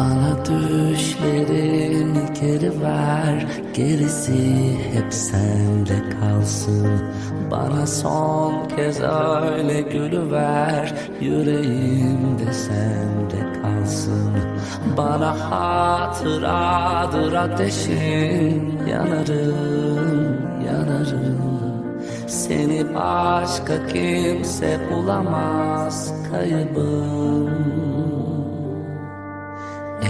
Bana düşlerini geri ver. Gerisi hep sende kalsın. Bana son kez öyle gülüver. Yüreğimde sende kalsın. Bana hatıradır ateşin. Yanarım, yanarım. Seni başka kimse bulamaz. Kaybım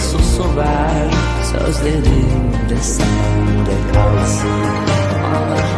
susu ver Sözlerim de sende kalsın. Bana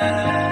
Amen.